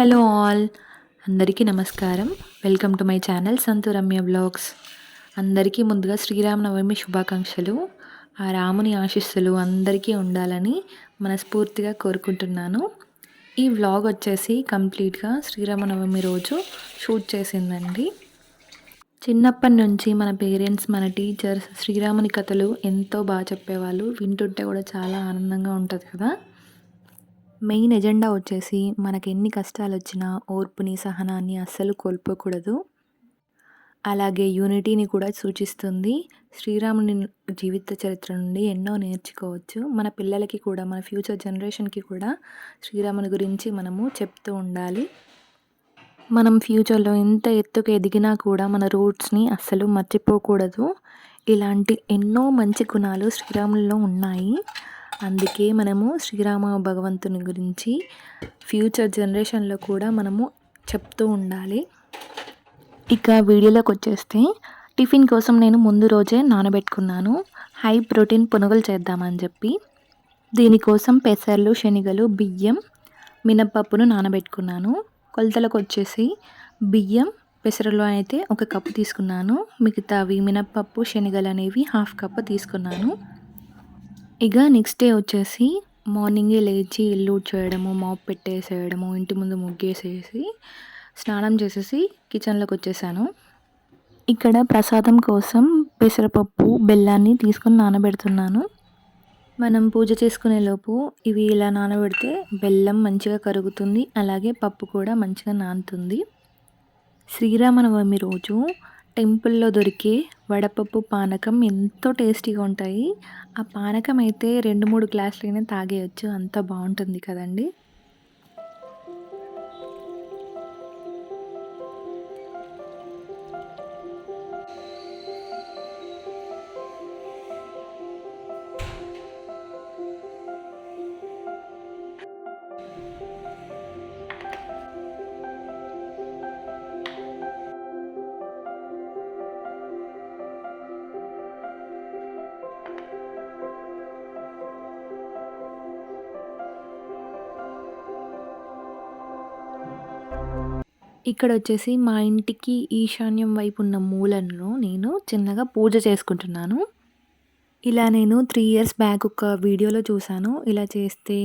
Hello all. అందరికీ నమస్కారం. Welcome to my channel Santu Ramya blogs. అందరికీ ముందుగా శ్రీరామనవమి శుభాకాంక్షలు. ఆ రాముని ఆశీస్సులు అందరికీ ఉండాలని మనస్ఫూర్తిగా కోరుకుంటున్నాను. ఈ వ్లాగ్ వచ్చేసి కంప్లీట్గా శ్రీరామనవమి రోజు షూట్ చేసిందండి. చిన్నప్పటి నుంచి మన పేరెంట్స్ మన టీచర్స్ శ్రీరాముని కథలు ఎంతో బాగా చెప్పేవాళ్ళు. వింటుంటే కూడా చాలా ఆనందంగా ఉంటుంది కదా. మెయిన్ ఎజెండా వచ్చేసి మనకి ఎన్ని కష్టాలు వచ్చినా ఓర్పుని సహనాన్ని అస్సలు కోల్పోకూడదు. అలాగే యూనిటీని కూడా సూచిస్తుంది. శ్రీరాముని జీవిత చరిత్ర నుండి ఎన్నో నేర్చుకోవచ్చు. మన పిల్లలకి కూడా మన ఫ్యూచర్ జనరేషన్కి కూడా శ్రీరాముని గురించి మనము చెప్తూ ఉండాలి. మనం ఫ్యూచర్లో ఎంత ఎత్తుకు ఎదిగినా కూడా మన రూట్స్ని అస్సలు మర్చిపోకూడదు. ఇలాంటి ఎన్నో మంచి గుణాలు శ్రీరాములలో ఉన్నాయి. అందుకే మనము శ్రీరామ భగవంతుని గురించి ఫ్యూచర్ జనరేషన్లో కూడా మనము చెప్తూ ఉండాలి. ఇక వీడియోలోకి వచ్చేస్తే టిఫిన్ కోసం నేను ముందు రోజే నానబెట్టుకున్నాను. హై ప్రోటీన్ పునుగులు చేద్దామని చెప్పి. దీనికోసం పెసర్లు శనగలు బియ్యం మినప్పప్పును నానబెట్టుకున్నాను. కొలతలకు వచ్చేసి బియ్యం పెసరలో అయితే ఒక కప్పు తీసుకున్నాను. మిగతావి మినప్పప్పు శనగలు అనేవి హాఫ్ కప్పు తీసుకున్నాను. ఇక నెక్స్ట్ డే వచ్చేసి మార్నింగే లేచి ఇల్లు చేయడము మాప్ పెట్టేసేయడము ఇంటి ముందు ముగ్గేసేసి స్నానం చేసేసి కిచెన్లోకి వచ్చేసాను. ఇక్కడ ప్రసాదం కోసం పెసరపప్పు బెల్లాన్ని తీసుకొని నానబెడుతున్నాను. మనం పూజ చేసుకునే లోపు ఇవి ఇలా నానబెడితే బెల్లం మంచిగా కరుగుతుంది అలాగే పప్పు కూడా మంచిగా నానుతుంది. శ్రీరామనవమి రోజు టెంపుల్లో దొరికే వడపప్పు పానకం ఎంతో టేస్టీగా ఉంటాయి. ఆ పానకం అయితే రెండు మూడు గ్లాసులైనా తాగేయచ్చు. అంత బాగుంటుంది కదండి. ఇక్కడ వచ్చేసి మా ఇంటికి ఈశాన్యం వైపు ఉన్న మూలను నేను చిన్నగా పూజ చేసుకుంటున్నాను. ఇలా నేను త్రీ ఇయర్స్ బ్యాక్ ఒక వీడియోలో చూశాను. ఇలా చేస్తే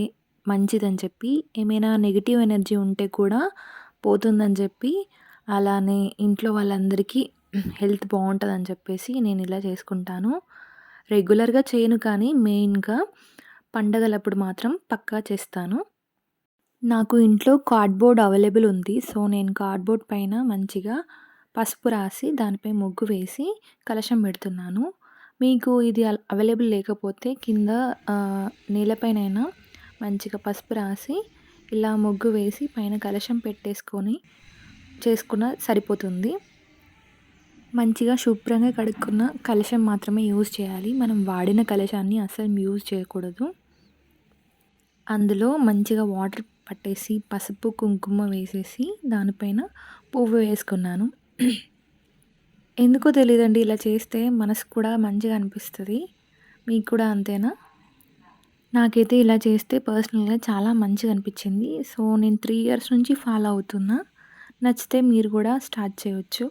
మంచిదని చెప్పి ఏమైనా నెగిటివ్ ఎనర్జీ ఉంటే కూడా పోతుందని చెప్పి అలానే ఇంట్లో వాళ్ళందరికీ హెల్త్ బాగుంటుందని చెప్పేసి నేను ఇలా చేసుకుంటాను. రెగ్యులర్గా చేయను కానీ మెయిన్గా పండగలప్పుడు మాత్రం పక్కా చేస్తాను. నాకు ఇంట్లో కార్డ్బోర్డ్ అవైలబుల్ ఉంది. సో నేను కార్డ్బోర్డ్ పైన మంచిగా పసుపు రాసి దానిపై ముగ్గు వేసి కలశం పెడుతున్నాను. మీకు ఇది అవైలబుల్ లేకపోతే కింద నేలపైనైనా మంచిగా పసుపు రాసి ఇలా ముగ్గు వేసి పైన కలశం పెట్టేసుకొని చేసుకున్న సరిపోతుంది. మంచిగా శుభ్రంగా కడుక్కున్న కలశం మాత్రమే యూజ్ చేయాలి. మనం వాడిన కలశాన్ని అసలు యూజ్ చేయకూడదు. అందులో మంచిగా వాటర్ పట్టేసి పసుపు కుంకుమ వేసేసి దానిపైన పువ్వు వేసుకున్నాను. ఎందుకో తెలియదండి ఇలా చేస్తే మనసు కూడా మంచిగా అనిపిస్తుంది. మీకు కూడా అంతేనా? నాకైతే ఇలా చేస్తే పర్సనల్గా చాలా మంచిగా అనిపించింది. సో నేను త్రీ ఇయర్స్ నుంచి ఫాలో అవుతున్నా. నచ్చితే మీరు కూడా స్టార్ట్ చేయవచ్చు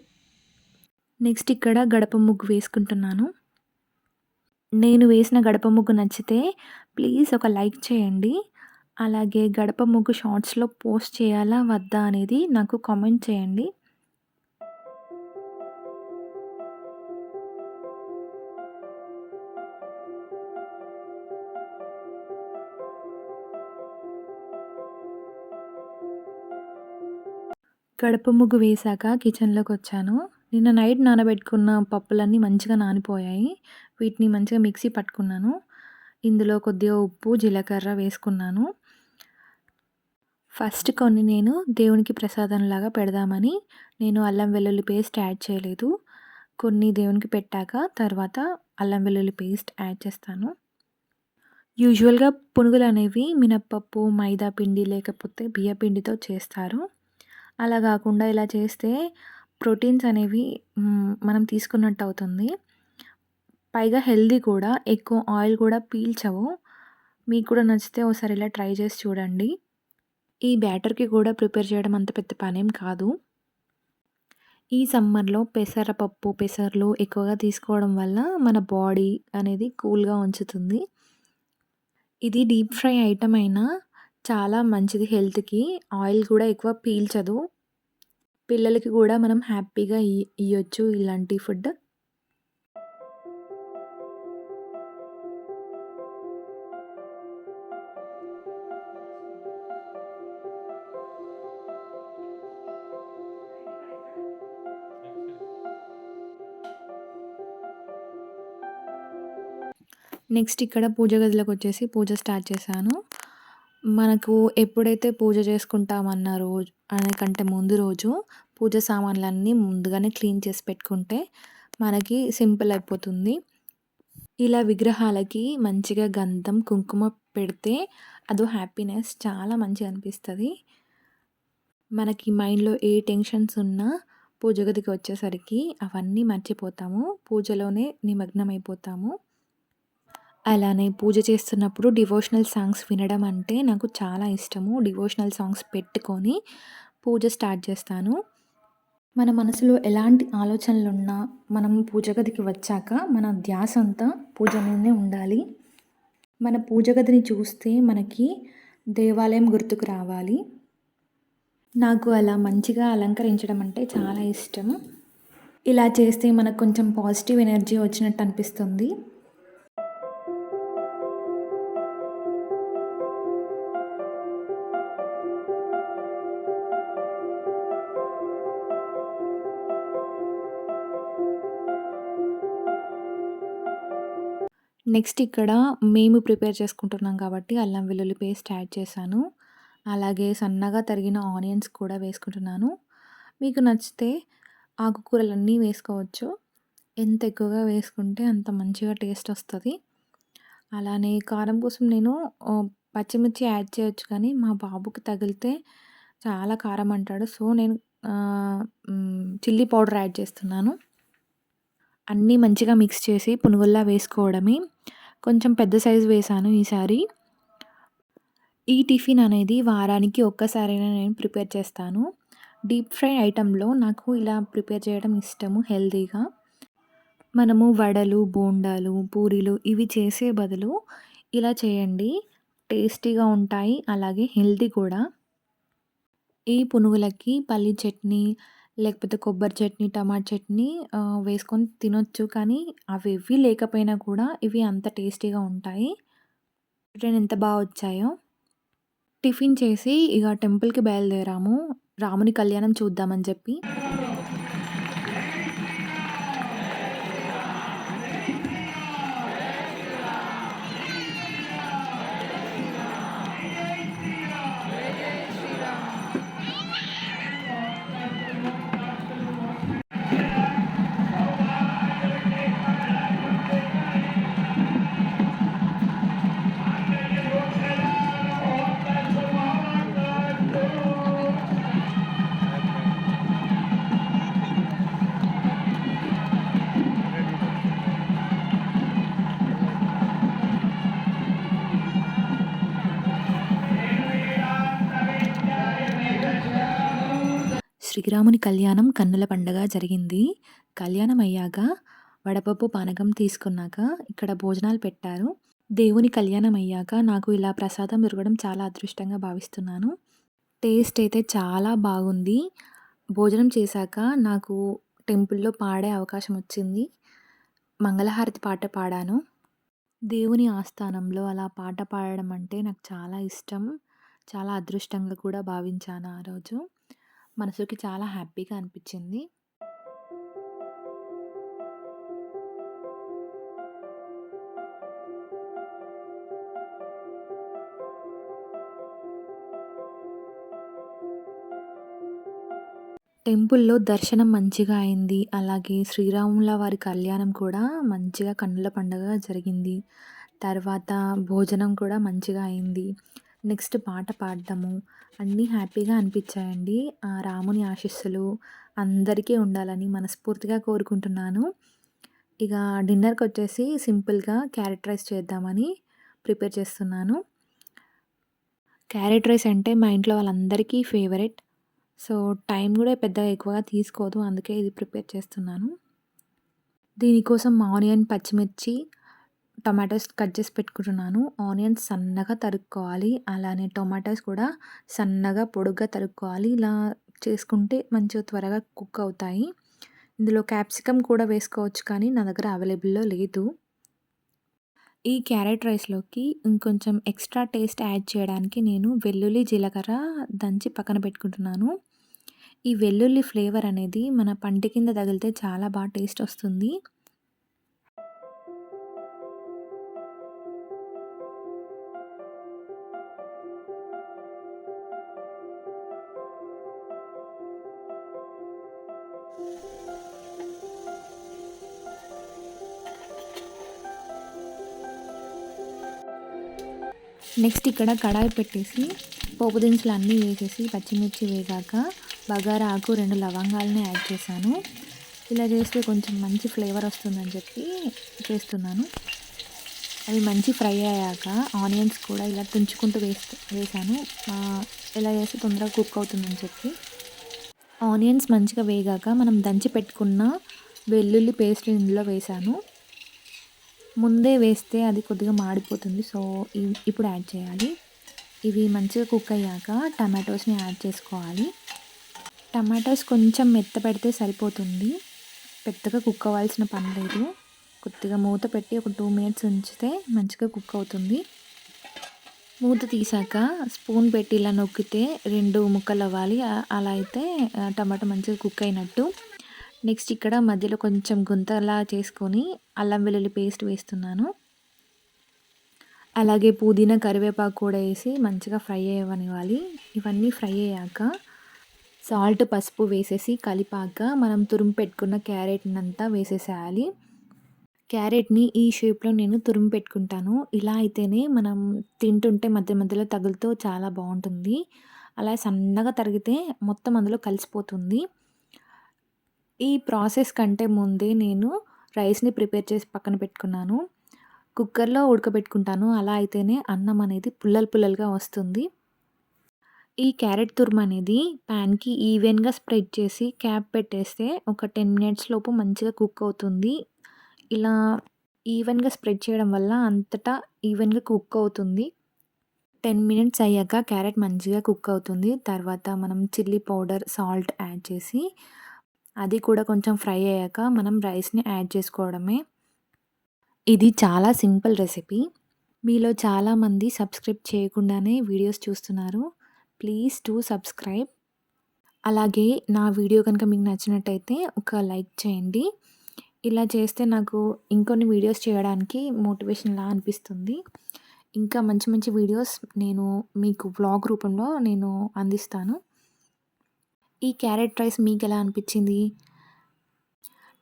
నెక్స్ట్ ఇక్కడ గడప ముగ్గు వేసుకుంటున్నాను. నేను వేసిన గడప ముగ్గు నచ్చితే ప్లీజ్ ఒక లైక్ చేయండి. అలాగే గడప ముగ్గు షార్ట్స్లో పోస్ట్ చేయాలా వద్దా అనేది నాకు కామెంట్ చేయండి. గడప ముగ్గు వేశాక కిచెన్లోకి వచ్చాను. నిన్న నైట్ నానబెట్టుకున్న పప్పులన్నీ మంచిగా నానిపోయాయి. వీటిని మంచిగా మిక్సీ పట్టుకున్నాను. ఇందులో కొద్దిగా ఉప్పు జీలకర్ర వేసుకున్నాను. ఫస్ట్ కొన్ని నేను దేవునికి ప్రసాదంలాగా పెడదామని నేను అల్లం వెల్లుల్లి పేస్ట్ యాడ్ చేయలేదు. కొన్ని దేవునికి పెట్టాక తర్వాత అల్లం వెల్లుల్లి పేస్ట్ యాడ్ చేస్తాను. యూజువల్గా పునుగులు అనేవి మినప్పప్పు మైదా పిండి లేకపోతే బియ్య పిండితో చేస్తారు. అలా కాకుండా ఇలా చేస్తే ప్రోటీన్స్ అనేవి మనం తీసుకున్నట్టు అవుతుంది. పైగా హెల్దీ కూడా ఎక్కువ ఆయిల్ కూడా పీల్చవు. మీకు కూడా నచ్చితే ఒకసారి ఇలా ట్రై చేసి చూడండి. ఈ బ్యాటర్‌కి కూడా ప్రిపేర్ చేయడం అంత పెద్ద పనేం కాదు. ఈ సమ్మర్‌లో పెసరపప్పు, పెసర్లు ఎక్కువగా తీసుకోవడం వల్ల మన బాడీ అనేది కూల్‌గా ఉంచుతుంది. ఇది డీప్ ఫ్రై ఐటమ్ అయినా చాలా మంచిది హెల్త్‌కి. ఆయిల్ కూడా ఎక్కువ పీల్చదు. పిల్లలకి కూడా మనం హ్యాపీగా ఇ ఇయ్యొచ్చు ఇలాంటి ఫుడ్. నెక్స్ట్ ఇక్కడ పూజ గదిలోకి వచ్చేసి పూజ స్టార్ట్ చేశాను. మనకు ఎప్పుడైతే పూజ చేసుకుంటామన్న రోజు అనే కంటే ముందు రోజు పూజ సామాన్లన్నీ ముందుగానే క్లీన్ చేసి పెట్టుకుంటే మనకి సింపుల్ అయిపోతుంది. ఇలా విగ్రహాలకి మంచిగా గంధం, కుంకుమ పెడితే అదో హ్యాపీనెస్ చాలా మంచిగా అనిపిస్తుంది మనకి మైండ్‌లో ఏ టెన్షన్స్ ఉన్నా పూజ గదికి వచ్చేసరికి అవన్నీ మర్చిపోతాము. పూజలోనే నిమగ్నమైపోతాము. అలానే పూజ చేస్తున్నప్పుడు డివోషనల్ సాంగ్స్ వినడం అంటే నాకు చాలా ఇష్టము. డివోషనల్ సాంగ్స్ పెట్టుకొని పూజ స్టార్ట్ చేస్తాను. మన మనసులో ఎలాంటి ఆలోచనలున్నా మనం పూజ గదికి వచ్చాక మన ధ్యాస అంతా పూజ మీదనే ఉండాలి. మన పూజ గదిని చూస్తే మనకి దేవాలయం గుర్తుకు రావాలి. నాకు అలా మంచిగా అలంకరించడం అంటే చాలా ఇష్టం. ఇలా చేస్తే మనకు కొంచెం పాజిటివ్ ఎనర్జీ వచ్చినట్టు అనిపిస్తుంది. నెక్స్ట్ ఇక్కడ మేము ప్రిపేర్ చేసుకుంటున్నాం కాబట్టి అల్లం వెల్లుల్లి పేస్ట్ యాడ్ చేశాను. అలాగే సన్నగా తరిగిన ఆనియన్స్ కూడా వేసుకుంటున్నాను. మీకు నచ్చితే ఆకుకూరలన్నీ వేసుకోవచ్చు. ఎంత ఎక్కువగా వేసుకుంటే అంత మంచిగా టేస్ట్ వస్తుంది అలానే కారం కోసం నేను పచ్చిమిర్చి యాడ్ చేయొచ్చు కానీ మా బాబుకి తగిలితే చాలా కారం అంటాడు. సో, నేను చిల్లీ పౌడర్ యాడ్ చేస్తున్నాను. అన్నీ మంచిగా మిక్స్ చేసి పునుగుల్లా వేసుకోవడమే. కొంచెం పెద్ద సైజ్ వేశాను ఈసారి. ఈ టిఫిన్ అనేది వారానికి ఒక్కసారైనా నేను ప్రిపేర్ చేస్తాను. డీప్ ఫ్రై ఐటెమ్‌లో నాకు ఇలా ప్రిపేర్ చేయడం ఇష్టము హెల్తీగా. మనము వడలు, బోండాలు, పూరీలు ఇవి చేసే బదులు ఇలా చేయండి. టేస్టీగా ఉంటాయి. అలాగే హెల్తీ కూడా. ఈ పునుగులకి పల్లీ చట్నీ, లేకపోతే కొబ్బరి చట్నీ, టమాటా చట్నీ వేసుకొని తినొచ్చు. కానీ అవేవి లేకపోయినా కూడా ఇవి అంత టేస్టీగా ఉంటాయి. చూడండి ఎంత బాగా వచ్చాయో. టిఫిన్ చేసి ఇక టెంపుల్‌కి బయలుదేరాము. రాముని కళ్యాణం చూద్దామని చెప్పి. శ్రీరాముని కళ్యాణం కన్నుల పండగ జరిగింది. కళ్యాణం అయ్యాక వడపప్పు, పానకం తీసుకున్నాక ఇక్కడ భోజనాలు పెట్టారు. దేవుని కళ్యాణం అయ్యాక నాకు ఇలా ప్రసాదం దొరకడం చాలా అదృష్టంగా భావిస్తున్నాను. టేస్ట్ అయితే చాలా బాగుంది. భోజనం చేశాక నాకు టెంపుల్‌లో పాడే అవకాశం వచ్చింది. మంగళహారతి పాట పాడాను. దేవుని ఆస్థానంలో అలా పాట పాడడం అంటే నాకు చాలా ఇష్టం. చాలా అదృష్టంగా కూడా భావించాను ఆ రోజు. మనసుకి చాలా హ్యాపీగా అనిపించింది. టెంపుల్‌లో దర్శనం మంచిగా అయింది. అలాగే శ్రీరాముల వారి కళ్యాణం కూడా మంచిగా కన్నుల పండుగ జరిగింది. తర్వాత భోజనం కూడా మంచిగా అయింది. నెక్స్ట్ పాట పాడడము అన్నీ హ్యాపీగా అనిపించాయండి. ఆ రాముని ఆశీస్సులు అందరికీ ఉండాలని మనస్ఫూర్తిగా కోరుకుంటున్నాను. ఇక డిన్నర్కి వచ్చేసి సింపుల్‌గా క్యారెట్ రైస్ చేద్దామని ప్రిపేర్ చేస్తున్నాను. క్యారెట్ రైస్ అంటే మా ఇంట్లో వాళ్ళందరికీ ఫేవరెట్ సో టైం కూడా పెద్దగా ఎక్కువగా తీసుకోదు అందుకే ఇది ప్రిపేర్ చేస్తున్నాను దీనికోసం ఆనియన్ పచ్చిమిర్చి టొమాటోస్ కట్ చేసి పెట్టుకుంటున్నాను. ఆనియన్స్ సన్నగా తరుక్కోవాలి. అలానే టొమాటోస్ కూడా సన్నగా పొడుగ్గా తరుక్కోవాలి. ఇలా చేసుకుంటే మంచిగా త్వరగా కుక్ అవుతాయి. ఇందులో క్యాప్సికమ్ కూడా వేసుకోవచ్చు కానీ నా దగ్గర అవైలబుల్లో లేదు. ఈ క్యారెట్ రైస్లోకి ఇంకొంచెం ఎక్స్ట్రా టేస్ట్ యాడ్ చేయడానికి నేను వెల్లుల్లి జీలకర్ర దంచి పక్కన పెట్టుకుంటున్నాను. ఈ వెల్లుల్లి ఫ్లేవర్ అనేది మన పంటి కింద తగిలితే చాలా బాగా టేస్ట్ వస్తుంది. నెక్స్ట్ ఇక్కడ కడాయి పెట్టేసి పోపు దినుసులు అన్నీ వేసేసి పచ్చిమిర్చి వేగాక బగారా ఆకు రెండు లవంగాలని యాడ్ చేశాను. ఇలా చేస్తే కొంచెం మంచి ఫ్లేవర్ వస్తుందని చెప్పి చేస్తున్నాను. అవి మంచి ఫ్రై అయ్యాక ఆనియన్స్ కూడా ఇలా తుంచుకుంటూ వేస్తూ వేసాను ఇలా చేస్తే తొందరగా కుక్ అవుతుందని చెప్పి. ఆనియన్స్ మంచిగా వేగాక మనం దంచి పెట్టుకున్న వెల్లుల్లి పేస్ట్ ఇందులో వేసాను ముందే వేస్తే అది కొద్దిగా మాడిపోతుంది. సో ఇప్పుడు యాడ్ చేయాలి. ఇవి మంచిగా కుక్ అయ్యాక టమాటోస్ని యాడ్ చేసుకోవాలి. టమాటోస్ కొంచెం మెత్త పెడితే సరిపోతుంది. పెద్దగా కుక్ అవ్వాల్సిన పని లేదు. కొద్దిగా మూత పెట్టి ఒక టూ మినిట్స్ ఉంచితే మంచిగా కుక్ అవుతుంది. మూత తీసాక స్పూన్ పెట్టి ఇలా నొక్కితే రెండు ముక్కలు అవ్వాలి. అలా అయితే టమాటో మంచిగా కుక్ అయినట్టు. నెక్స్ట్ ఇక్కడ మధ్యలో కొంచెం గుంతలా చేసుకొని అల్లం వెల్లుల్లి పేస్ట్ వేస్తున్నాను. అలాగే పుదీనా కరివేపాకు కూడా వేసి మంచిగా ఫ్రై అయ్యవనివ్వాలి ఇవన్నీ ఫ్రై అయ్యాక సాల్ట్ పసుపు వేసేసి కలిపాక మనం తురుము పెట్టుకున్న క్యారెట్ని అంతా వేసేసేయాలి. క్యారెట్ని ఈ షేప్లో నేను తురుము పెట్టుకుంటాను. ఇలా అయితేనే మనం తింటుంటే మధ్య మధ్యలో తగులుతూ చాలా బాగుంటుంది. అలా సన్నగా తరిగితే మొత్తం అందులో కలిసిపోతుంది. ఈ ప్రాసెస్ కంటే ముందే నేను రైస్ని ప్రిపేర్ చేసి పక్కన పెట్టుకున్నాను. కుక్కర్లో ఉడకబెట్టుకుంటాను. అలా అయితేనే అన్నం అనేది పుల్లలు పుల్లలుగా వస్తుంది. ఈ క్యారెట్ తురుము అనేది ప్యాన్కి ఈవెన్గా స్ప్రెడ్ చేసి క్యాప్ పెట్టేస్తే ఒక టెన్ మినిట్స్ లోపు మంచిగా కుక్ అవుతుంది. ఇలా ఈవెన్గా స్ప్రెడ్ చేయడం వల్ల అంతటా ఈవెన్గా కుక్ అవుతుంది. టెన్ మినిట్స్ అయ్యాక క్యారెట్ మంచిగా కుక్ అవుతుంది. తర్వాత మనం చిల్లీ పౌడర్ సాల్ట్ యాడ్ చేసి అది కూడా కొంచెం ఫ్రై అయ్యాక మనం రైస్ని యాడ్ చేసుకోవడమే. ఇది చాలా సింపుల్ రెసిపీ. మీలో చాలామంది సబ్స్క్రైబ్ చేయకుండానే వీడియోస్ చూస్తున్నారు. Please to subscribe. అలాగే నా వీడియో కనుక మీకు నచ్చినట్టయితే ఒక లైక్ చేయండి. ఇలా చేస్తే నాకు ఇంకొన్ని వీడియోస్ చేయడానికి మోటివేషన్లా అనిపిస్తుంది. ఇంకా మంచి మంచి వీడియోస్ నేను మీకు వ్లాగ్ రూపంలో నేను అందిస్తాను. ఈ క్యారెట్ రైస్ మీకు ఎలా అనిపించింది?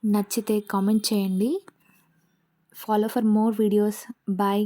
నచ్చితే కామెంట్ చేయండి. Follow for more videos bye